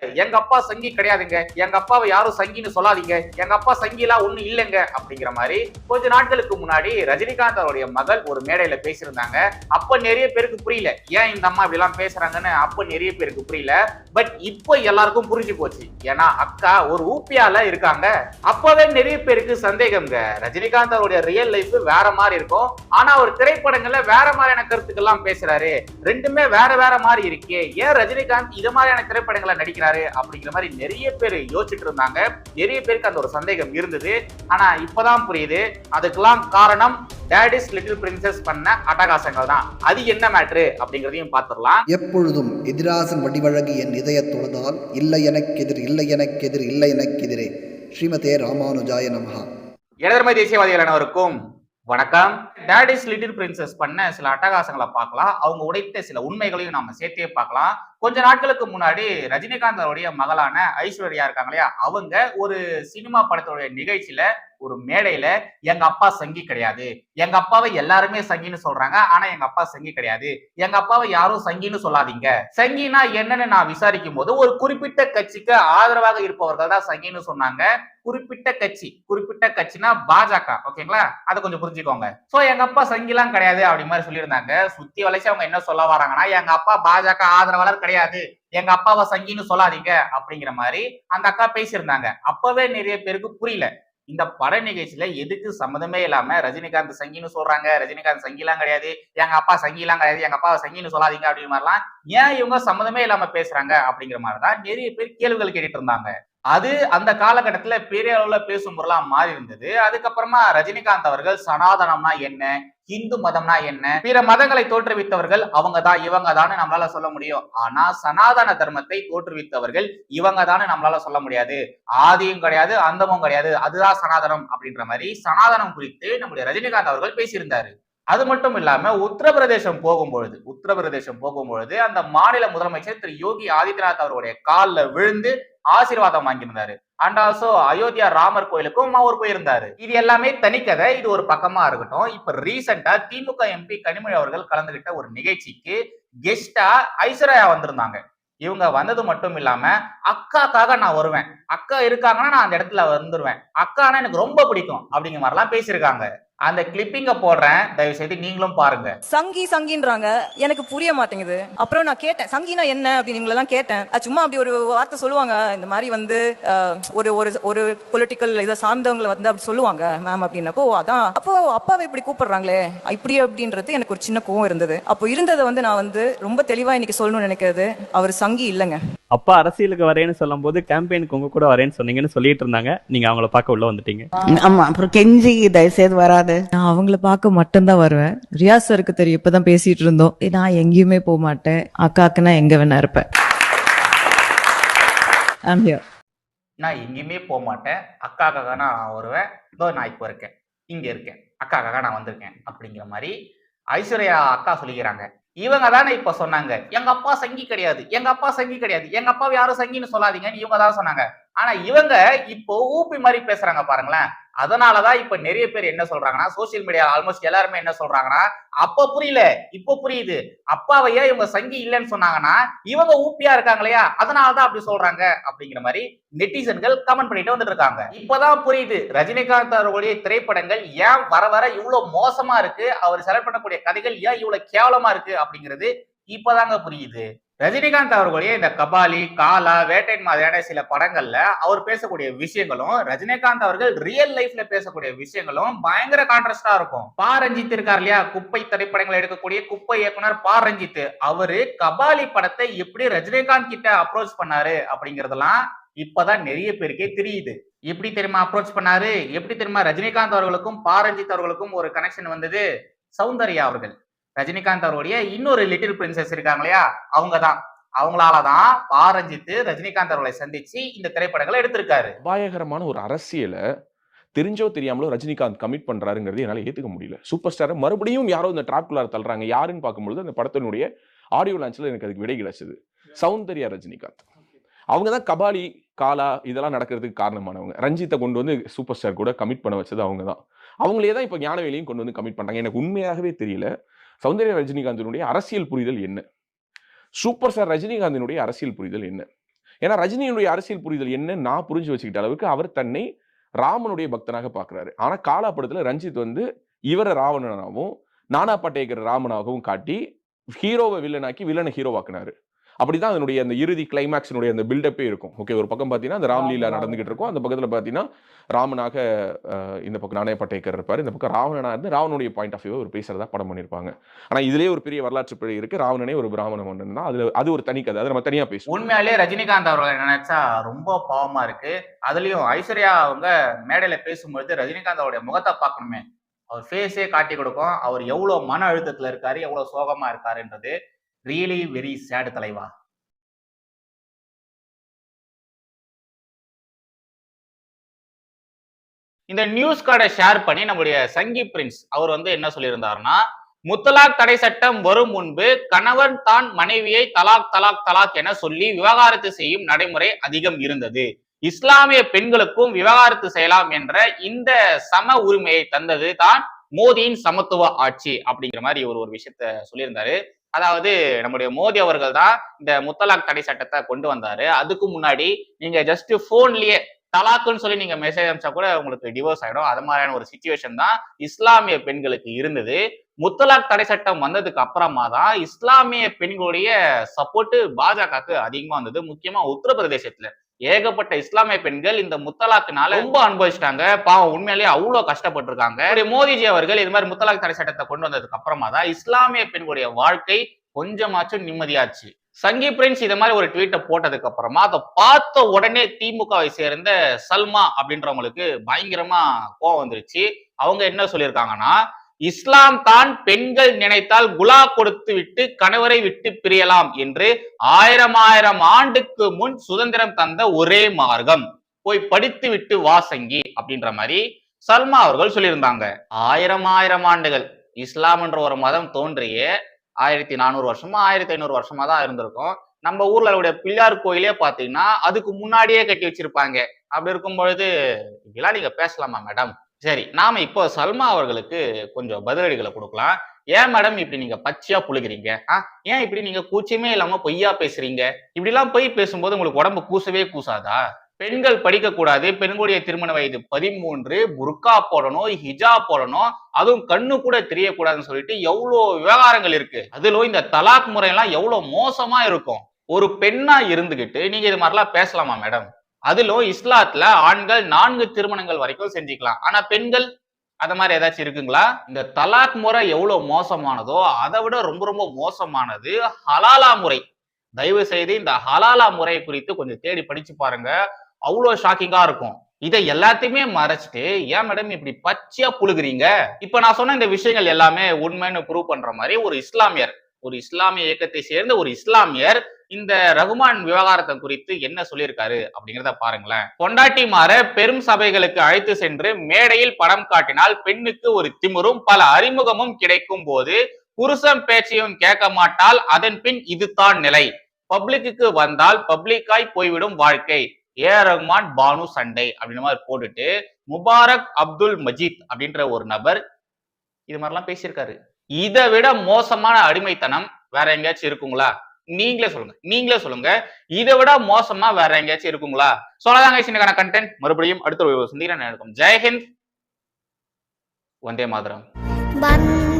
எங்க அப்பா சங்கி கிடையாதுங்க. எங்க அப்பாவை யாரும் சங்கின்னு சொல்லாதீங்க. எங்க அப்பா சங்கிலாம் ஒண்ணு இல்லைங்க அப்படிங்கிற மாதிரி கொஞ்ச நாட்களுக்கு முன்னாடி ரஜினிகாந்த் அவருடைய மகள் ஒரு மேடையில பேசியிருந்தாங்க. அப்ப நிறைய பேருக்கு புரியல. ஏன் இந்த அம்மா இப்படி எல்லாம் பேசுறாங்கன்னு அப்ப நிறைய பேருக்கு புரியல. பட் இப்போ எல்லாருக்கும் புரிஞ்சு போச்சு. ஏன்னா அக்கா ஒரு ஊப்பியால இருக்காங்க. அப்பவே நிறைய பேருக்கு சந்தேகம்ங்க. ரஜினிகாந்த் அவருடைய ரியல் லைஃப் வேற மாதிரி இருக்கும். ஆனா அவர் திரைப்படங்கள்ல வேற மாதிரியான கருத்துக்கெல்லாம் பேசுறாரு. ரெண்டுமே வேற வேற மாதிரி இருக்கே. ஏன் ரஜினிகாந்த் இது மாதிரியான திரைப்படங்களை நடிக்கிறாரு? அப்படிங்கிற மாதிரி நிறைய பேர் யோசிச்சுட்டு இருந்தாங்க. நிறைய பேருக்கு அந்த ஒரு சந்தேகம் இருந்தது. ஆனா இப்பதான் புரியுது. அதுக்கெல்லாம் காரணம் டேடிஸ் லிட்டில் பிரின்சஸ் பண்ண அட்டகாசங்கள் தான். அது என்ன மேட்ரு அப்படிங்கிறதையும் பார்த்துடலாம். எப்பொழுதும் எதிராசன் வடிவழகு என் இதய தொழுதால் இல்லை எனக்கெதிர் இல்லை எனக்கெதிர் இல்லை எனக்கெதிரே. ஸ்ரீமதே ராமானுஜாய நமஹா. இடதுமை தேசியவாதிகள் அனைவருக்கும் வணக்கம். டேடிஸ் லிட்டில் பிரின்சஸ் பண்ண சில அட்டகாசங்களை பார்க்கலாம். அவங்க உடைத்த சில உண்மைகளையும் நாம சேர்த்தே பார்க்கலாம். கொஞ்ச நாட்களுக்கு முன்னாடி ரஜினிகாந்த் அவருடைய மகளான ஐஸ்வர்யா இருக்காங்க இல்லையா? அவங்க ஒரு சினிமா படத்துடைய நிகழ்ச்சியில ஒரு மேடையில எங்க அப்பா சங்கி கிடையாது. எங்க அப்பாவை எல்லாருமே சங்கின்னு சொல்றாங்க. ஆனா எங்க அப்பா சங்கி கிடையாது. எங்க அப்பாவை யாரும் சங்கின்னு சொல்லாதீங்க. சங்கினா என்னன்னு நான் விசாரிக்கும் போது ஒரு குறிப்பிட்ட கட்சிக்கு ஆதரவாக இருப்பவர்கள் தான் சங்கின்னு சொன்னாங்க. குறிப்பிட்ட கட்சி குறிப்பிட்ட கட்சினா பாஜக. ஓகேங்களா? அதை கொஞ்சம் புரிஞ்சுக்கோங்க. சோ எங்க அப்பா சங்கிலாம் கிடையாது அப்படி மாதிரி சொல்லியிருந்தாங்க. சுத்தி வளைச்சு அவங்க என்ன சொல்ல வராங்கன்னா எங்க அப்பா பாஜக ஆதரவாளர் கிடையாது. எங்க அப்பாவை சங்கின்னு சொல்லாதீங்க அப்படிங்கிற மாதிரி அந்த அக்கா பேசியிருந்தாங்க. அப்பவே நிறைய பேருக்கு புரியல. இந்த பட நிகழ்ச்சியில எதுக்கு சம்மதமே இல்லாம ரஜினிகாந்த் சங்கின்னு சொல்றாங்க. ரஜினிகாந்த் சங்கிலாம் கிடையாது. எங்க அப்பா சங்கிலாம் கிடையாது. எங்க அப்பா சங்கின்னு சொல்லாதீங்க அப்படிங்கிற மாதிரிலாம் ஏன் இவங்க சம்மதமே இல்லாம பேசுறாங்க அப்படிங்கிற மாதிரிதான் நிறைய பேர் கேள்விகள் கேட்டுட்டு இருந்தாங்க. அது அந்த காலகட்டத்தில் பெரிய அளவில் பேசும் பொருளாக மாறி இருந்தது. அதுக்கப்புறமா ரஜினிகாந்த் அவர்கள் சனாதனம்னா என்ன? இந்து மதம்னா என்ன? பிற மதங்களை தோற்றுவித்தவர்கள் அவங்க தான் இவங்க தான் நம்மளால சொல்ல முடியும். ஆனா சனாதன தர்மத்தை தோற்றுவித்தவர்கள் இவங்க தான் நம்மளால சொல்ல முடியாது. ஆதியும் கிடையாது அந்தமும் கிடையாது. அதுதான் சனாதனம் அப்படின்ற மாதிரி சனாதனம் குறித்து நம்முடைய ரஜினிகாந்த் அவர்கள் பேசியிருந்தாரு. அது மட்டும் இல்லாம உத்தரப்பிரதேசம் போகும்பொழுது உத்தரப்பிரதேசம் போகும்பொழுது அந்த மாநில முதலமைச்சர் திரு யோகி ஆதித்யநாத் அவருடைய காலில் விழுந்து ஆசீர்வாதம் வாங்கியிருந்தாரு. அண்ட் ஆல்சோ அயோத்தியா ராமர் கோயிலுக்கும் அவர் போயிருந்தாரு. இது எல்லாமே தனிக்கதை இது ஒரு பக்கமா இருக்கட்டும். இப்ப ரீசெண்டா திமுக எம்பி கனிமொழி அவர்கள் கலந்துகிட்ட ஒரு நிகழ்ச்சிக்கு கெஸ்டா ஐஸ்வர்யா வந்திருந்தாங்க. இவங்க வந்தது மட்டும் இல்லாம அக்காக்காக நான் வருவேன். அக்கா இருக்காங்கன்னா நான் அந்த இடத்துல வந்துருவேன். அக்கானா எனக்கு ரொம்ப பிடிக்கும் அப்படிங்கிற மாதிரிலாம் பேசியிருக்காங்க. அந்த கிளிப்பிங்க போடுறேன். தயவு செய்து நீங்களும் பாருங்க. சங்கி சங்கின்றாங்க. எனக்கு புரிய மாட்டேங்குது. அப்புறம் நான் கேட்டேன் சங்கினா என்ன? அப்படின்னு எல்லாம் கேட்டேன். சும்மா அப்படி ஒரு வார்த்தை சொல்லுவாங்க. இந்த மாதிரி வந்து ஒரு ஒரு ஒரு பொலிட்டிக்கல் இதை சார்ந்தவங்களை வந்து அப்படி சொல்லுவாங்க மேம் அப்படின்னப்போ அதான். அப்போ அப்பாவை இப்படி கூப்பிடுறாங்களே. இப்படி அப்படின்றது எனக்கு ஒரு சின்ன கோவம் இருந்தது. அப்போ இருந்ததை வந்து நான் வந்து ரொம்ப தெளிவா இன்னைக்கு சொல்லணும்னு நினைக்கிறது அவர் சங்கி இல்லைங்க. அப்பா அரசியலுக்கு வரேன்னு சொல்லும்போது கேம்பெயினுக்கு உங்க கூட வரேன்னு சொன்னீங்கன்னு சொல்லிட்டு இருந்தாங்க. நீங்க அவங்கள பார்க்க உள்ள வந்துட்டீங்க. ஆமா அப்புறம் கெஞ்சி தயவுசெய்து வராது. நான் அவங்கள பார்க்க மட்டும்தான் வருவேன். ரியாஸ் சருக்கு தெரியும் இப்பதான் பேசிட்டு இருந்தோம். நான் எங்கேயுமே போக மாட்டேன். அக்காக்கு நான் எங்க வேணா இருப்பேன். I'm here. நான் எங்கேயுமே போக மாட்டேன். அக்காக்காக நான் வருவேன். இதோ நான் இப்போ இருக்கேன். இங்க இருக்கேன். அக்காக்காக நான் வந்திருக்கேன். அப்படிங்கிற மாதிரி ஐஸ்வர்யா அக்கா சொல்லிக்கிறாங்க. இவங்க தானே இப்ப சொன்னாங்க. எங்க அப்பா சங்கி கிடையாது. எங்க அப்பா சங்கி கிடையாது. எங்க அப்பாவை யாரும் சங்கின்னு சொல்லாதீங்கன்னு இவங்க தான் சொன்னாங்க. ஆனா இவங்க இப்போ ஊப்பி மாதிரி பேசுறாங்க பாருங்களேன். அதனாலதான் இப்ப நிறைய பேர் என்ன சொல்றாங்கன்னா சோசியல் மீடியா ஆல்மோஸ்ட் எல்லாருமே என்ன சொல்றாங்கன்னா அப்ப புரியல இப்ப புரியுது. அப்பாவை ஏன் இவங்க சங்கி இல்லைன்னு சொன்னாங்கன்னா இவங்க ஊப்பியா இருக்காங்க இல்லையா அதனாலதான் அப்படி சொல்றாங்க அப்படிங்கிற மாதிரி நெட்டிசன்கள் கமெண்ட் பண்ணிட்டு வந்துட்டு இருக்காங்க. இப்பதான் புரியுது. ரஜினிகாந்த் அவர்களுடைய திரைப்படங்கள் ஏன் வர வர இவ்வளவு மோசமா இருக்கு? அவர் செலக்ட் பண்ணக்கூடிய கதைகள் ஏன் இவ்வளவு கேவலமா இருக்கு அப்படிங்கிறது இப்பதாங்க புரியுது. ரஜினிகாந்த் அவர்களுடைய இந்த கபாலி காலா வேட்டைன் மாதிரியான சில படங்கள்ல அவர் பேசக்கூடிய விஷயங்களும் ரஜினிகாந்த் அவர்கள் ரியல் லைஃப்ல பேசக்கூடிய விஷயங்களும் பயங்கர கான்ட்ராஸ்டா இருக்கும். பா. ரஞ்சித் இருக்கார் இல்லையா? குப்பை திரைப்படங்களை எடுக்கக்கூடிய குப்பை இயக்குனர் பா. ரஞ்சித். அவரு கபாலி படத்தை எப்படி ரஜினிகாந்த் கிட்ட அப்ரோச் பண்ணாரு அப்படிங்கறதெல்லாம் இப்பதான் நிறைய பேருக்கே தெரியுது. எப்படி தெரியுமா அப்ரோச் பண்ணாரு? எப்படி தெரியுமா ரஜினிகாந்த் அவர்களுக்கும் பா. ரஞ்சித் அவர்களுக்கும் ஒரு கனெக்ஷன் வந்தது? சௌந்தர்யா அவர்கள். ரஜினிகாந்த் அவருடைய இன்னொரு லிட்டில் பிரின்சஸ் இருக்காங்க இல்லையா? அவங்க தான் அவங்களால தான் ரஞ்சித் ரஜினிகாந்த் அவர்களை சந்திச்சு இந்த திரைப்படங்களை எடுத்திருக்காரு. அபாயகரமான ஒரு அரசியலை தெரிஞ்சோ தெரியாமலோ ரஜினிகாந்த் கமிட் பண்றாருங்கிறது என்னால் ஏற்றுக்க முடியல. சூப்பர் ஸ்டாரை மறுபடியும் யாரோ இந்த ட்ராப்குள்ளார தள்ளுறாங்க. யாருன்னு பார்க்கும்பொழுது அந்த படத்தினுடைய ஆடியோ லான்ச்சில் எனக்கு அதுக்கு விடை கிடைச்சது. சௌந்தர்யா ரஜினிகாந்த். அவங்க தான் கபாலி காலா இதெல்லாம் நடக்கிறதுக்கு காரணமானவங்க. ரஞ்சித்தை கொண்டு வந்து சூப்பர் ஸ்டார் கூட கமிட் பண்ண வச்சது அவங்க தான் அவங்களே தான் இப்போ ஞானவேலையும் கொண்டு வந்து கமிட் பண்ணாங்க எனக்கு உண்மையாகவே தெரியல. சௌந்தர்யா ரஜினிகாந்தினுடைய அரசியல் புரிதல் என்ன? சூப்பர் ஸ்டார் ரஜினிகாந்தினுடைய அரசியல் புரிதல் என்ன? ஏன்னா ரஜினியினுடைய அரசியல் புரிதல் என்ன? நான் புரிஞ்சு வச்சுக்கிட்ட அளவுக்கு அவர் தன்னை ராமனுடைய பக்தனாக பார்க்குறாரு. ஆனால் காலா படத்தில் ரஞ்சித் வந்து இவரை ராவணனாகவும் நானா பட்டேகர் ராமனாகவும் காட்டி ஹீரோவை வில்லனாக்கி வில்லனை ஹீரோவாக்குனாரு அப்படிதான் அதனுடைய அந்த இறுதி கிளைமேக்ஸினுடைய அந்த பில்டப்பே இருக்கும். ஓகே ஒரு பக்கம் பார்த்தீங்கன்னா அந்த ராம்லீலா நடந்துகிட்டு இருக்கும். அந்த பக்கத்துல பார்த்தீங்கன்னா ராமனாக இந்த பக்கம் நானே பட்டேக்கர் இருப்பார். இந்த பக்கம் ராவணனா இருந்து ராவனுடைய பாயிண்ட் ஆஃப் வியூ ஒரு பேசுறதா படம் பண்ணியிருப்பாங்க ஆனா இதுலயே ஒரு பெரிய வரலாற்று பிழை இருக்கு. ராவணனே ஒரு பிராமண மன்னன் தான். அதுல அது ஒரு தனி கதை. அதை நம்ம தனியா பேசுவோம். உண்மையாலே ரஜினிகாந்த் அவர்களை நினைச்சா ரொம்ப பாவமா இருக்கு. அதுலயும் ஐஸ்வர்யா அவங்க மேடையில பேசும்பொழுது ரஜினிகாந்த் அவருடைய முகத்தை பார்க்கணுமே. அவர் ஃபேஸே காட்டி கொடுக்கும். அவர் எவ்வளவு மன அழுத்தத்துல இருக்காரு எவ்வளவு சோகமா இருக்காருன்றது. ரியலி வெரி சேடு தலைவா? இந்த நியூஸ் கார்டை ஷேர் பண்ணி நம்முடைய சங்கி பிரின்ஸ் அவர் வந்து என்ன சொல்லியிருந்தாருன்னா முத்தலாக் தடை சட்டம் வரும் முன்பு கணவன் தான் மனைவியை தலாக் தலாக் தலாக் என சொல்லி விவகாரத்து செய்யும் நடைமுறை அதிகம் இருந்தது. இஸ்லாமிய பெண்களுக்கும் விவகாரத்து செய்யலாம் என்ற இந்த சம உரிமையை தந்தது தான் மோதியின் சமத்துவ ஆட்சி அப்படிங்கிற மாதிரி ஒரு ஒரு விஷயத்த சொல்லியிருந்தாரு. அதாவது நம்முடைய மோடி அவர்கள் தான் இந்த முத்தலாக் தடை சட்டத்தை கொண்டு வந்தாரு. அதுக்கு முன்னாடி நீங்க ஜஸ்ட் போன்லயே தலாக்குன்னு சொல்லி நீங்க மெசேஜ் அனுப்பிச்சா கூட உங்களுக்கு டிவோர்ஸ் ஆயிடும். அது மாதிரியான ஒரு சுச்சுவேஷன் தான் இஸ்லாமிய பெண்களுக்கு இருந்தது. முத்தலாக் தடை சட்டம் வந்ததுக்கு அப்புறமா தான் இஸ்லாமிய பெண்களுடைய சப்போர்ட் பாஜகவுக்கு அதிகமா வந்தது. முக்கியமா உத்தரப்பிரதேசத்துல. ஏகப்பட்ட இஸ்லாமிய பெண்கள் இந்த முத்தலாக்குனால ரொம்ப அனுபவிச்சிட்டாங்க. பாவம் உண்மையிலேயே அவ்வளவு கஷ்டப்பட்டிருக்காங்க. மோடிஜி அவர்கள் இது மாதிரி முத்தலாக் தடை சட்டத்தை கொண்டு வந்ததுக்கு அப்புறமா தான் இஸ்லாமிய பெண்களுடைய வாழ்க்கை கொஞ்சமாச்சும் நிம்மதியாச்சு. சங்கி பிரின்ஸ் இது மாதிரி ஒரு ட்வீட்டை போட்டதுக்கு அப்புறமா அதை பார்த்த உடனே திமுகவை சேர்ந்த சல்மா அப்படின்றவங்களுக்கு பயங்கரமா கோவம் வந்துருச்சு. அவங்க என்ன சொல்லியிருக்காங்கன்னா இஸ்லாம் தான் பெண்கள் நினைத்தால் குலா கொடுத்து விட்டு கணவரை விட்டு பிரியலாம் என்று ஆயிரம் ஆயிரம் ஆண்டுக்கு முன் சுதந்திரம் தந்த ஒரே மார்க்கம். போய் படித்து விட்டு வாசங்கி அப்படின்ற மாதிரி சல்மா அவர்கள் சொல்லியிருந்தாங்க. ஆயிரம் ஆயிரம் ஆண்டுகள் இஸ்லாம் என்ற ஒரு மதம் தோன்றிய ஆயிரத்தி நானூறு வருஷமா ஆயிரத்தி ஐநூறு வருஷமா தான் இருந்திருக்கும். நம்ம ஊர்ல உடைய பிள்ளையார் கோயிலே பாத்தீங்கன்னா அதுக்கு முன்னாடியே கட்டி வச்சிருப்பாங்க. அப்படி இருக்கும் பொழுது இப்படிலாம் நீங்க பேசலாமா மேடம் சரி நாம இப்போ சல்மா அவர்களுக்கு கொஞ்சம் பதிலடிகளை கொடுக்கலாம். ஏன் மேடம் இப்படி நீங்க பச்சையா புழுகிறீங்க? ஆ ஏன் இப்படி நீங்க கூச்சமே இல்லாம பொய்யா பேசுறீங்க? இப்படி எல்லாம் பொய் பேசும்போது உங்களுக்கு உடம்பு கூசவே கூசாதா? பெண்கள் படிக்க கூடாது பெண்களுடைய திருமண வயது பதிமூன்று புர்கா போடணும் ஹிஜா போடணும் அதுவும் கண்ணு கூட தெரியக்கூடாதுன்னு சொல்லிட்டு எவ்வளவு விவகாரங்கள் இருக்கு. அதுல இந்த தலாக் முறையெல்லாம் எவ்வளவு மோசமா இருக்கும். ஒரு பெண்ணா இருந்துகிட்டு நீங்க இது மாதிரிலாம் பேசலாமா மேடம் அதிலும் இஸ்லாத்துல ஆண்கள் நான்கு திருமணங்கள் வரைக்கும் செஞ்சுக்கலாம். ஆனா பெண்கள் அந்த மாதிரி ஏதாச்சும் இருக்குங்களா? இந்த தலாக் முறை எவ்வளவு மோசமானதோ அதை விட ரொம்ப ரொம்ப மோசமானது ஹலாலா முறை. தயவு செய்து இந்த ஹலாலா முறை குறித்து கொஞ்சம் தேடி படிச்சு பாருங்க. அவ்வளோ ஷாக்கிங்கா இருக்கும். இதை எல்லாத்தையுமே மறைச்சிட்டு ஏன் மேடம் இப்படி பச்சையா புழுகுறீங்க இப்ப நான் சொன்ன இந்த விஷயங்கள் எல்லாமே உண்மைன்னு ப்ரூவ் பண்ற மாதிரி ஒரு இஸ்லாமியர் ஒரு இஸ்லாமிய இயக்கத்தை சேர்ந்த ஒரு இஸ்லாமியர் இந்த ரகுமான் விவகாரத்தை குறித்து என்ன சொல்லியிருக்காரு அப்படிங்கிறத பாருங்களேன். பொண்டாட்டி மாற பெரும் சபைகளுக்கு அழைத்து சென்று மேடையில் படம் காட்டினால் பெண்ணுக்கு ஒரு திமிரும் பல அறிமுகமும் கிடைக்கும் போது புருஷன் பேச்சையும் கேட்க மாட்டால் அதன் பின் இதுதான் நிலை. பப்ளிக்கு வந்தால் பப்ளிக்காய் போய்விடும் வாழ்க்கை. ஏ ஆர் ரஹ்மான் பானு சண்டை அப்படின்ற மாதிரி போட்டுட்டு முபாரக் அப்துல் மஜீத் அப்படின்ற ஒரு நபர் இது மாதிரிலாம் பேசியிருக்காரு. இதை விட மோசமான அடிமைத்தனம் வேற எங்கேயாச்சும் இருக்குங்களா? நீங்களே சொல்லுங்க. நீங்களே சொல்லுங்க. இதை விட மோசமா வேற எங்கேயாச்சும் இருக்குங்களா? சொல்லதாங்க சின்னக்கான கண்டென்ட் மறுபடியும் அடுத்த ஒரு சந்திக்கிறேன். ஜெயஹிந்த் வந்தே மாதரம். வந்த